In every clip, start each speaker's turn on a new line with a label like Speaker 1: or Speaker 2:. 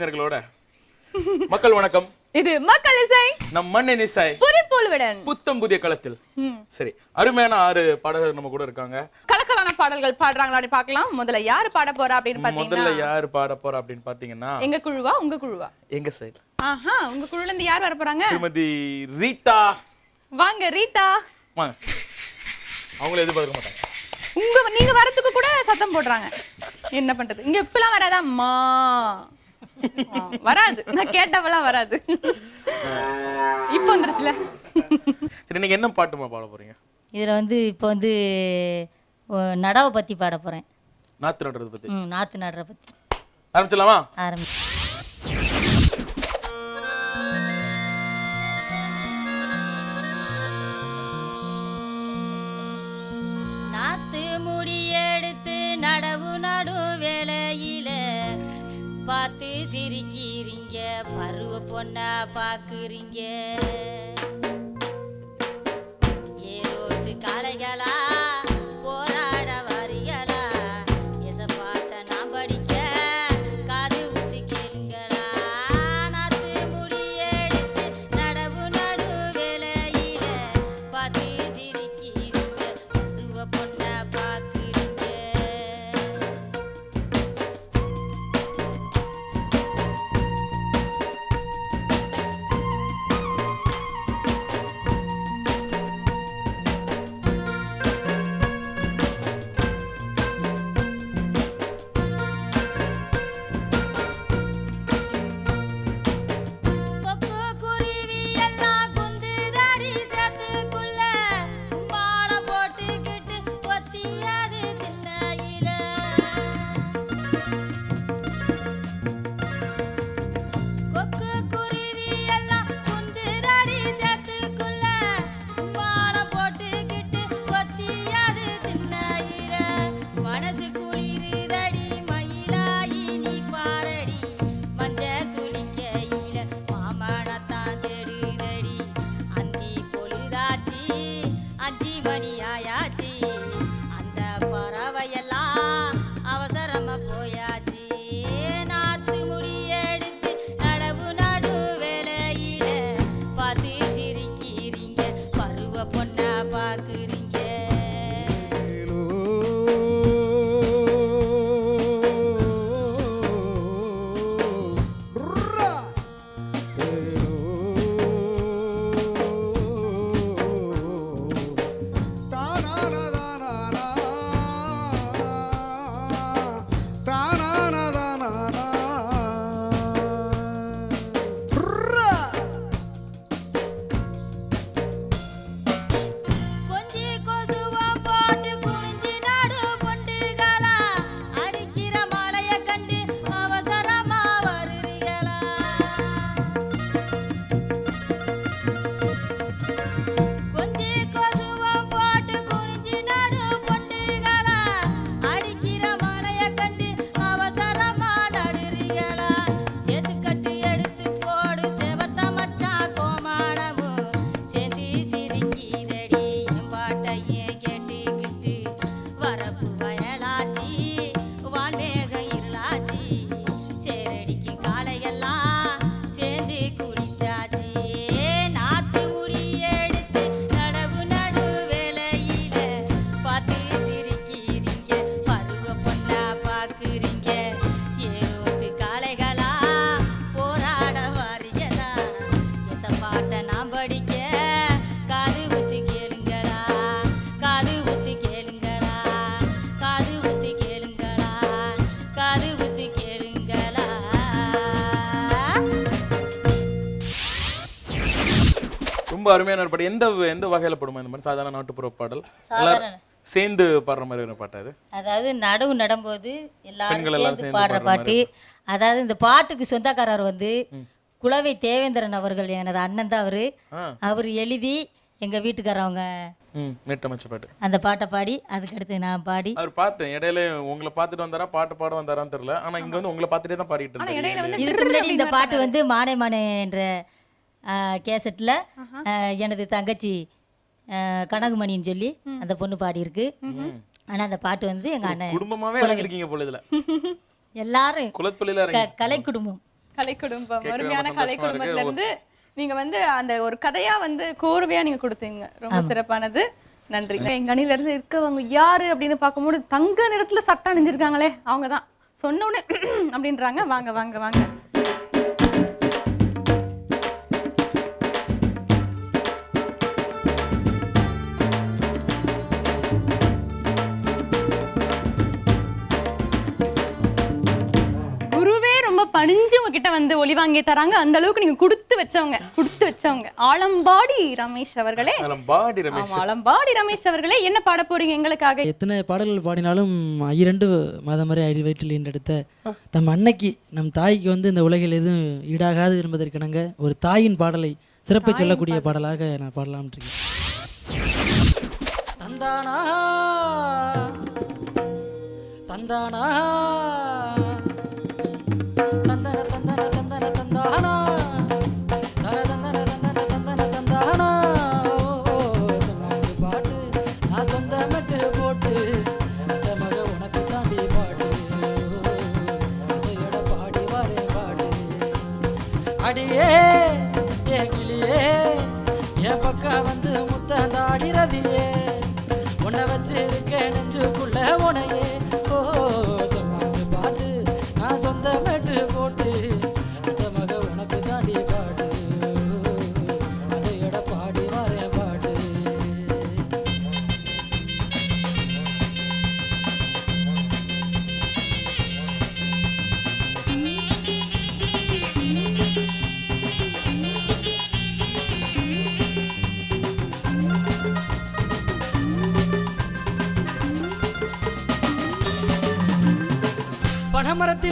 Speaker 1: இசை கலைஞர்களோட மக்கள் வணக்கம்.
Speaker 2: இது மக்கள் இசை.
Speaker 1: நம் மண்ணின் இசை.
Speaker 2: புதுப்பொழுவுடன்
Speaker 1: புத்தம் புதிய களத்தில். சரி அருமையான ஆறு பாடகர்கள் நம்ம கூட இருக்காங்க.
Speaker 2: கலக்கலான பாடல்கள் பாடுறாங்களான்னு பார்க்கலாம். முதல்ல யாரு பாட போறா அப்படின்னு
Speaker 1: முதல்ல
Speaker 2: பாத்தீங்கன்னா
Speaker 1: யார் பாட போறா அப்படின்னு பாத்தீங்கன்னா
Speaker 2: எங்க குழுவா? உங்க குழுவா?
Speaker 1: எங்க சைடு
Speaker 2: ஆஹா உங்க குழுல இருந்து யார் வர போறாங்க?
Speaker 1: திருமதி ரீதா.
Speaker 2: வாங்க ரீதா.
Speaker 1: வாங்க. அவங்கள எதிர்பார்க்க மாட்டாங்க.
Speaker 2: உங்க நீங்க வரதுக்கு கூட சத்தம் போடுறாங்க. என்ன பண்றது? இங்க இப்பெல்லாம் வராதா? அம்மா வராது. நான் கேட்டவெல்லாம் வராது. இப்போ வந்துருச்சுல.
Speaker 1: சரி நீங்க என்ன பாட்டுமா பாட போறீங்க?
Speaker 3: இதில் வந்து இப்போ வந்து நடவை பற்றி பாட போகிறேன்
Speaker 1: நாத்து நடுறது பத்தி.
Speaker 3: ம் நாற்று நடுற பற்றி
Speaker 1: ஆரம்பிச்சலாமா
Speaker 3: ஆரம்பி ஒன்னா பொண்ணா பார்க்குறீங்க ஏரோட்டு காளைகளா?
Speaker 1: ரொம்ப அருமையான ஒரு பாட்டு. எந்த எந்த வகையில படுமா இந்த மாதிரி? சாதாரண நாட்டுப்புற பாடல். எல்லாரும் சேர்ந்து பாடுற மாதிரி ஒரு பாட்டு அது.
Speaker 3: அதாவது நடவு நடும்போது எல்லாரும் சேர்ந்து பாடுற பாட்டு. அதாவது இந்த பாட்டுக்கு சொந்தக்காரர் வந்து குலவை தேவேந்திரன் அவர்கள் எனது அண்ணன் தான் அவரு. அவர் எழுதி எங்க வீட்டுக்காரவங்க
Speaker 1: ம் மீட்டமைச்ச பாட்டு.
Speaker 3: அந்த பாட்டை பாடி அதுக்கடுத்து நான் பாடி.
Speaker 1: அவர் பார்த்தேன் இடையில உங்களை பார்த்துட்டு வந்தாரா பாட்டு பாட வந்தாரான்னு தெரியல. ஆனா இங்க வந்து உங்களை பார்த்துட்டே தான் பாடிட்டு இருந்தாரு
Speaker 2: வந்து
Speaker 3: இதுக்கு முன்னாடி இந்த பாட்டு வந்து மானே மானே என்ற கேசட்டில் எனது தங்கச்சி அஹ், கனகுமணின்னு சொல்லி அந்த பொண்ணு பாடியிருக்கு. ஆனால் அந்த பாட்டு வந்து எங்கள் அண்ணன்
Speaker 1: குடும்பமாவே இறங்கிருக்கீங்க போல இதுல.
Speaker 3: எல்லாரும் கலை குடும்பம்.
Speaker 2: கலை குடும்பம். அருமையான கலை. குடும்பத்துல இருந்து நீங்க வந்து அந்த ஒரு கதையா வந்து கோர்வையா நீங்க கொடுத்தீங்க. ரொம்ப சிறப்பானது. நன்றி. எங்க அணில இருந்து இருக்கவங்க யாரு அப்படின்னு பார்க்கும்போது தங்க நிறத்துல சட்டை அணிஞ்சிருக்காங்களே அவங்க தான் சொன்ன உடனே அப்படின்றாங்க. வாங்க வாங்க வாங்க. வந்து ஒளி வாங்கி தராங்க. அந்த அளவுக்கு நீங்க கொடுத்து வச்சவங்க கொடுத்து வச்சவங்க. ஆலம்பாடி ரமேஷ் அவர்களே.
Speaker 1: அதெல்லாம் பாடி ரமேஷ்.
Speaker 2: ஆலம்பாடி ரமேஷ் அவர்களே என்ன பாட போறீங்க எங்களுக்காக?
Speaker 4: எத்தனை பாடல்கள் பாடினாலும் இரண்டு மாதம் வரை அடி வயிற்றில் ஈன்றெடுத்த தம் அன்னைக்கு நம் தாய்க்கு வந்து இந்த உலகில் எதுவும் ஈடாகாது என்பதற்கிணங்க ஒரு தாயின் பாடலை சிறப்பை சொல்லக்கூடிய பாடலாக நான் பாடலாம்னு இருக்கேன். தந்தானா தந்தானா? தந்தன?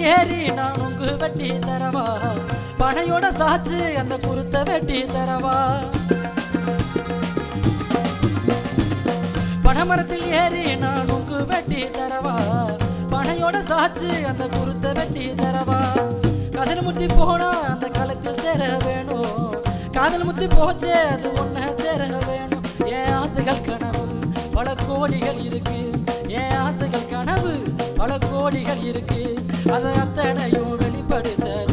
Speaker 4: ஏறி நான் உங்கு வெட்டி தரவா? பனையோட சாச்சு அந்த குருத்த வெட்டி தரவா? பனைமரத்தில் ஏறி நான் உங்கு வெட்டி தரவா? பனையோட சாச்சு அந்த குருத்த வெட்டி தரவா? கதில் முத்தி போனா அந்த களத்தில் சேர வேணும். காதல் முத்தி போச்சே அது ஒன்ன சேர வேணும். என் ஆசைகள் கனவு? பல கோடிகள் இருக்கு. என் ஆசைகள் கனவு? பல கோடிகள் இருக்கு. அதை அத்தனையும் வெளிப்படுத்த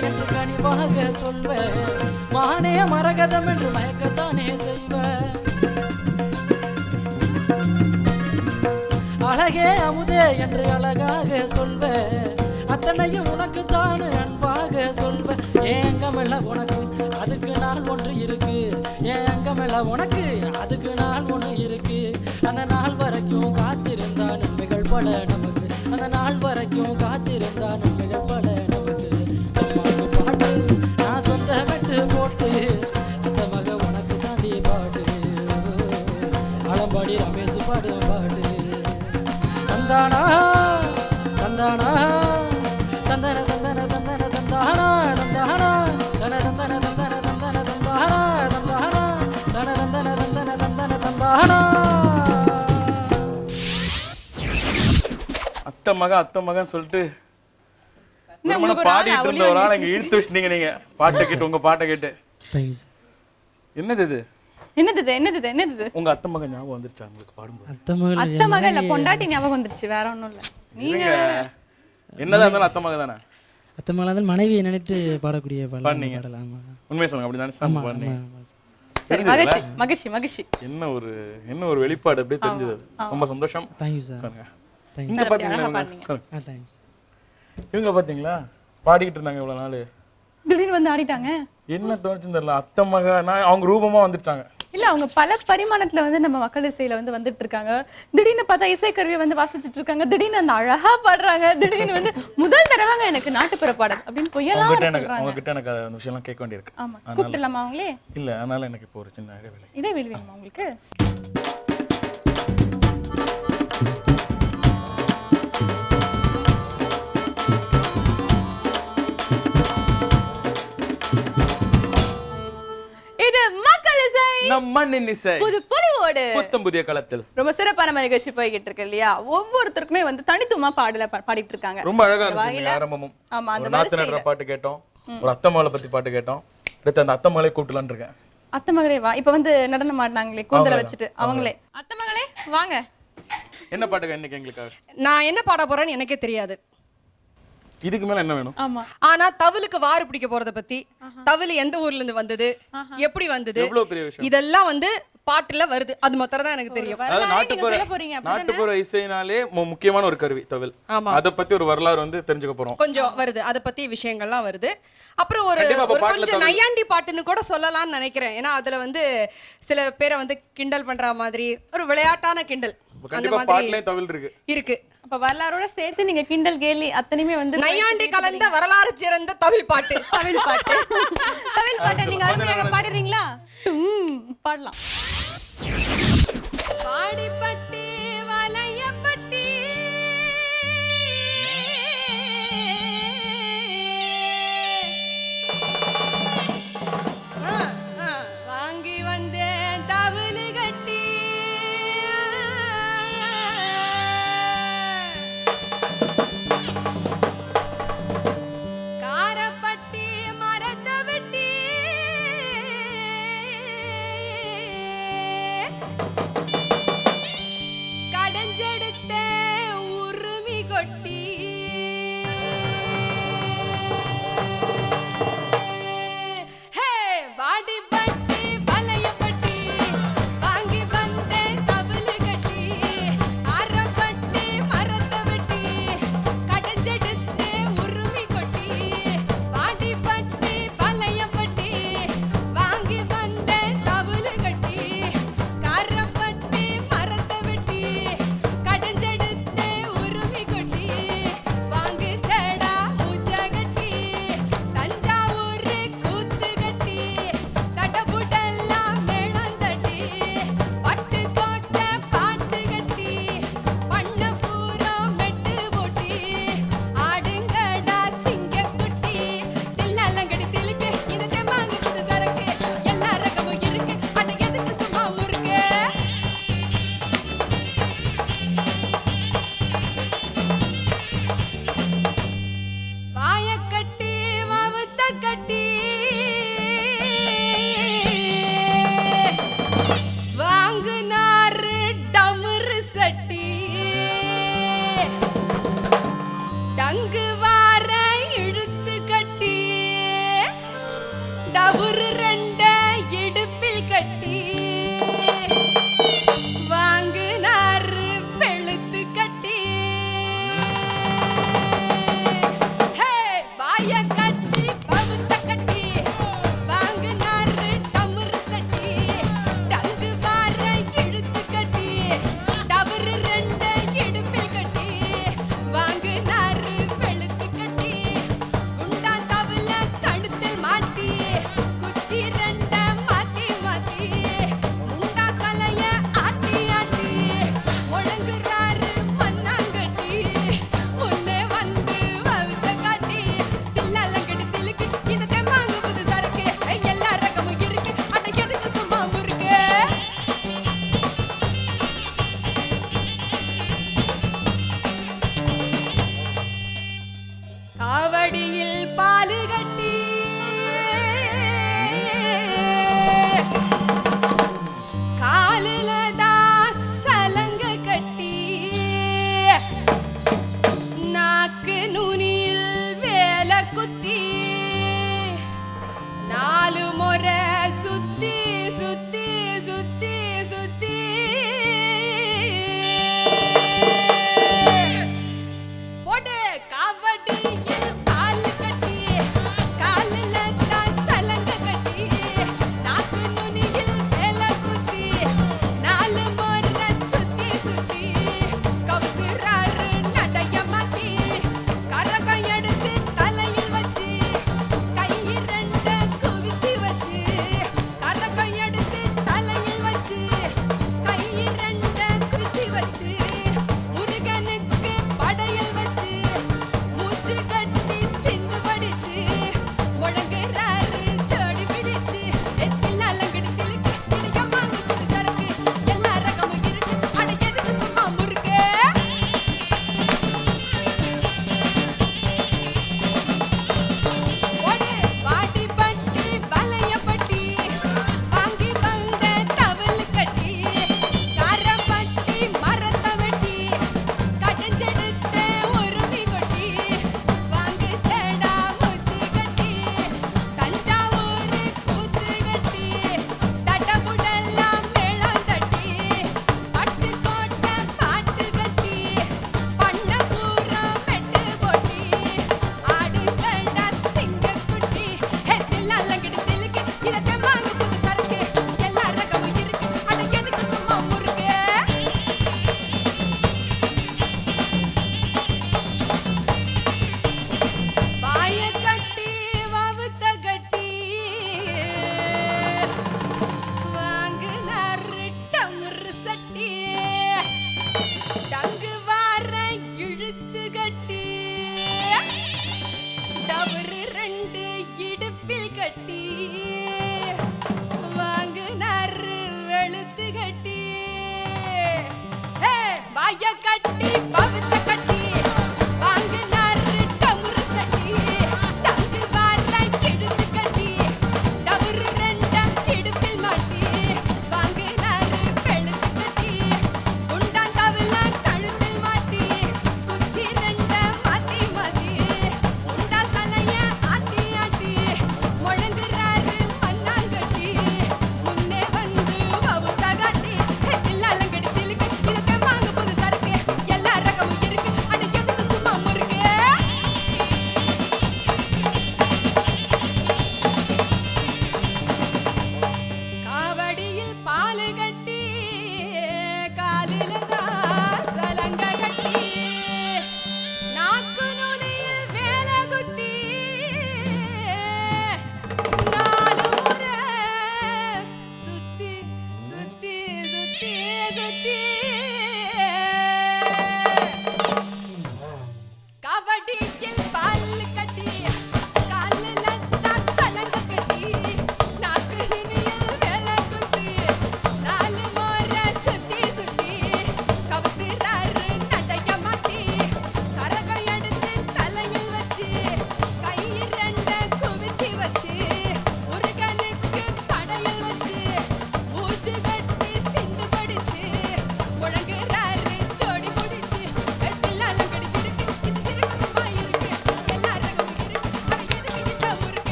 Speaker 4: என்று கனிவாக சொல்வ. மானே மரகதம் என்று மயக்கத்தானே செய்வ. அழகே அமுதே என்று அழகாக சொல்வ. அத்தனையும் உனக்கு தானு அன்பாக சொல்வ. ஏங்கமில்ல உனக்கு அதுக்கு நாள் ஒன்று இருக்கு. ஏங்கமில்ல உனக்கு அதுக்கு நாள் ஒன்று இருக்கு. அந்த நாள் வரைக்கும்
Speaker 1: அத்தை மக அத்தை மகன் சொல்லிட்டு
Speaker 2: ஆள்
Speaker 1: பாடிட்டு இருந்த ஒரு ஆள் இங்க இழுத்து வச்சிட்டீங்க நீங்க. பாட்டை கேட்டு உங்க பாட்டை கேட்டு. என்னது இது?
Speaker 2: என்னது இது? என்னது இது? என்னது இது?
Speaker 1: உங்க அத்தை மகன் ஞாபகம் வந்துருச்சா? உங்களுக்கு பாடும்போது?
Speaker 4: அத்தை மகள்
Speaker 2: அத்தை மகன் இல்ல பொண்டாட்டி ஞாபகம் வந்துருச்சு வேற ஒண்ணும் இல்ல. நீங்க
Speaker 1: என்னதான் இருந்தாலும் அத்தை மகன் தானே?
Speaker 4: அத்தை மகள் வந்து மனைவியை நினைத்து பாடக்கூடிய பாடல்
Speaker 1: பாடுனீங்க.
Speaker 4: பாடல் ஆமா.
Speaker 1: உண்மையை சொல்லுங்க அப்படி தானே சாமி பாடுனீங்க?
Speaker 2: மகிழ்ச்சி மகிழ்ச்சி மகிழ்ச்சி.
Speaker 1: என்ன ஒரு என்ன ஒரு வெளிப்பாடு அப்படியே தெரிஞ்சது. ரொம்ப சந்தோஷம்.
Speaker 4: தேங்க்யூ சார்
Speaker 1: இங்க பாத்தீங்களா
Speaker 2: அழகா
Speaker 1: இவங்க? பாத்தீங்களா? பாடிக்கிட்டு இருந்தாங்க இவ்வளவு நாள்.
Speaker 2: திடீர்னு வந்து ஆடிட்டாங்க.
Speaker 1: என்ன தோணுச்சுன்னு தெரியல. அத்தை மக நான் அவங்க ரூபமா வந்துருச்சாங்க.
Speaker 2: இல்ல அவங்க பல பரிமாணத்துல வந்து நம்ம மக்கள் இசையில வந்து வந்துட்டு இருக்காங்க திடீர்னு பார்த்தா இசைக்கருவியை வந்து வாசிச்சுட்டு இருக்காங்க திடீர்னு அந்த அழகா பாடுறாங்க. திடீர்னு வந்து முதல் தடவைங்க எனக்கு நாட்டுப்புற பாடல் அப்படின்னு பொய்யெல்லாம் சொல்றாங்க.
Speaker 1: உங்ககிட்ட எனக்கு அந்த விஷயம்லாம் கேட்க வேண்டியிருக்கு.
Speaker 2: ஆமா. கூப்பிட்டுலாமா அவங்களே?
Speaker 1: இல்ல அதனால எனக்கு இப்போ ஒரு சின்ன இடைவேளை.
Speaker 2: இடைவெளி வேணுமா உங்களுக்கு? இசை. புது பொலிவோடு
Speaker 1: புத்தம் புதிய களத்தில்.
Speaker 2: ரொம்ப சிறப்பான நிகழ்ச்சி போய்கிட்டு இருக்கு இல்லையா? ஒவ்வொருத்தருக்குமே வந்து தனித்துவமா பாடல பாடிட்டு இருக்காங்க
Speaker 1: ரொம்ப அழகா இருந்துச்சு ஆரம்பமும்.
Speaker 2: ஆமா, அந்த
Speaker 1: நாத்து நடுற பாட்டு கேட்டோம். ஒரு அத்தம்மாவை பத்தி பாட்டு கேட்டோம். அடுத்து அந்த அத்தம்மாளை கூட்டலான்னு இருக்கேன்.
Speaker 2: அத்தை மகளே வா. இப்ப வந்து நடனம் ஆடினாங்களே கூந்தல வச்சுட்டு. அவங்களே. அத்தை மகளே வாங்க.
Speaker 1: என்ன பாட்டுங்க இன்னைக்கு எங்களுக்காக
Speaker 5: நான் என்ன பாட போறேன்னு எனக்கே தெரியாது.
Speaker 1: இதுக்கு மேல என்ன வேணும்?
Speaker 2: ஆமா.
Speaker 5: ஆனா தவிலுக்கு வாறு பிடிக்க போறத பத்தி தவில் எந்த ஊர்ல இருந்து வந்தது எப்படி வந்தது
Speaker 1: எவ்வளவு பெரிய விஷயம்?
Speaker 5: இதெல்லாம் வந்து பாட்டுல வருது. அது மொத்தம் தான் எனக்கு தெரியும்.
Speaker 1: அதாவது நாட்டுப்புற? நாட்டுப்புற இசைனாலே மு- முக்கியமான ஒரு கருவி தவில்.
Speaker 5: ஆமா.
Speaker 1: அத பத்தி ஒரு வரலாறு வந்து தெரிஞ்சுக்க போறோம்.
Speaker 5: கொஞ்சம் வருது. அதை பத்தி விஷயங்கள்லாம் வருது. அப்புறம் ஒரு
Speaker 1: கண்டிப்பா அப்ப
Speaker 5: ஒரு
Speaker 1: பாட்டுல
Speaker 5: கொஞ்சம். நையாண்டி பாட்டுன்னு கூட சொல்லலாம்னு நினைக்கிறேன். ஏன்னா அதுல வந்து சில பேரை வந்து கிண்டல் பண்ற மாதிரி ஒரு விளையாட்டான கிண்டல். அந்த
Speaker 1: கண்டிப்பா
Speaker 5: மாதிரி
Speaker 1: பாட்டுலயும் தவில் இருக்கு.
Speaker 5: இருக்கு.
Speaker 2: அப்ப வரலாறோட சேர்த்து நீங்க கிண்டல் கேலி அத்தனையுமே வந்து
Speaker 5: நையாண்டி கலந்த வரலாறு சிறந்த தவில் பாட்டு.
Speaker 2: தமிழ் பாட்டு. தமிழ் பாட்டு நீங்க அருமையாக பாடுறீங்களா டும், பாடலாம்.
Speaker 5: பாடிப்பட்டி டபுரு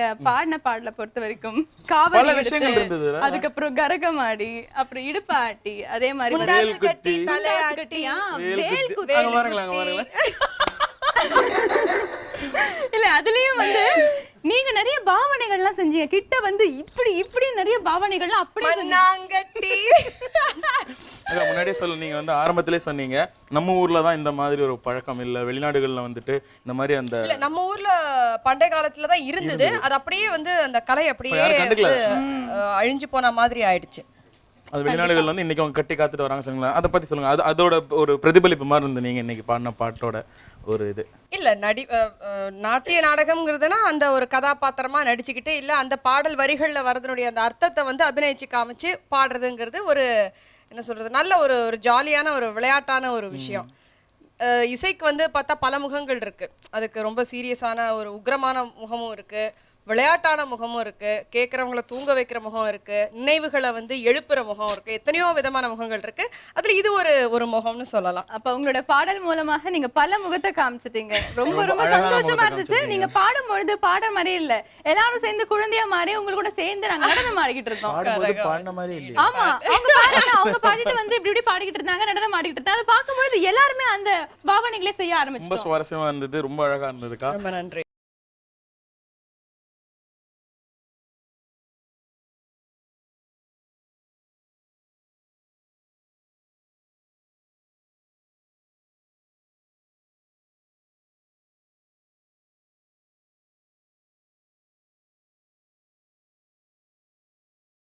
Speaker 2: நீங்க பாடின பாடல பொறுத்த வரைக்கும்
Speaker 1: பல
Speaker 2: காவல். அதுக்கப்புறம் கரகமாடி அப்புறம் இடுப்பாட்டி அதே மாதிரி
Speaker 1: குத்தி
Speaker 2: ஆ,
Speaker 1: வேல் குத்தி.
Speaker 2: இல்ல அதுலயும் வந்து நீங்க நிறைய பாவனைகள்லாம் செஞ்சீங்க. கிட்ட வந்து இப்படி இப்படி நிறைய பாவனைகள்லாம்.
Speaker 5: மண்ணாங்கட்டி.
Speaker 1: அக்கா, முன்னாடியே சொல்ல நீங்க வந்து ஆரம்பத்திலே சொன்னீங்க நம்ம ஊர்ல தான் இந்த மாதிரி ஒரு பழக்கம் இல்ல. வெளிநாடுகள்ல வந்துட்டு இந்த மாதிரி அந்த
Speaker 5: இல்ல நம்ம ஊர்ல பண்டைய காலத்துல தான் இருந்தது. அது அப்படியே வந்து அந்த கலை அப்படியே அழிஞ்சு போன மாதிரி ஆயிடுச்சு.
Speaker 1: அது வெளிநாடுகள்ல வந்து இன்னைக்கு அவங்க கட்டி காத்துட்டு வராங்க சொல்லுங்களேன். அதை பத்தி சொல்லுங்க. அது அதோட ஒரு பிரதிபலிப்பு மாதிரி இருந்து நீங்க இன்னைக்கு பாடின பாட்டோட ஒரு இது.
Speaker 5: இல்ல நடி நாட்டிய நாடகம்ங்கிறதுனா அந்த ஒரு கதாபாத்திரமா நடிச்சுக்கிட்டு இல்ல அந்த பாடல் வரிகள்ல வரதனுடைய அந்த அர்த்தத்தை வந்து அபிநயிச்சு காமிச்சு பாடுறதுங்கிறது ஒரு என்ன சொல்றது நல்ல ஒரு ஒரு ஜாலியான ஒரு விளையாட்டான ஒரு விஷயம். இசைக்கு வந்து பார்த்தா பல முகங்கள் இருக்கு. அதுக்கு ரொம்ப சீரியஸான ஒரு உக்ரமான முகமும் இருக்கு. விளையாட்டான முகமும் இருக்கு கேட்குறவங்கள தூங்க வைக்கிற முகம் இருக்கு நினைவுகளை வந்து எழுப்புற முகம் இருக்கு எத்தனையோ விதமான முகங்கள் இருக்கு. அதுல இது ஒரு ஒரு முகம்னு சொல்லலாம்.
Speaker 2: அப்ப உங்களோட பாடல் மூலமாக நீங்க பல முகத்தை காமிச்சிட்டீங்க. ரொம்ப
Speaker 1: ரொம்ப
Speaker 2: ரொம்ப சந்தோஷமா இருந்துச்சு. நீங்க பாடும் பொழுது பாடுற மாதிரி இல்ல. எல்லாரும் சேர்ந்து குழந்தையா மாறி உங்க கூட சேர்ந்து நாங்க நடனம் ஆடிக்கிட்டு இருந்தோம்.
Speaker 1: இல்லையா?
Speaker 2: ஆமா. அவங்க பாருங்க அவங்க பாடிட்டு வந்து இப்படி இப்படி பாடிக்கிட்டு இருந்தாங்க நடனம் ஆடிக்கிட்டு இருந்தாங்க. அதை பார்க்கும்பொழுது எல்லாருமே அந்த பாவனைகளே செய்ய
Speaker 1: ரொம்ப
Speaker 2: ஆரம்பிச்சிட்டோம்
Speaker 1: சுவாரஸ்யமா இருந்தது ரொம்ப அழகா இருந்ததுக்கா.
Speaker 5: ரொம்ப நன்றி.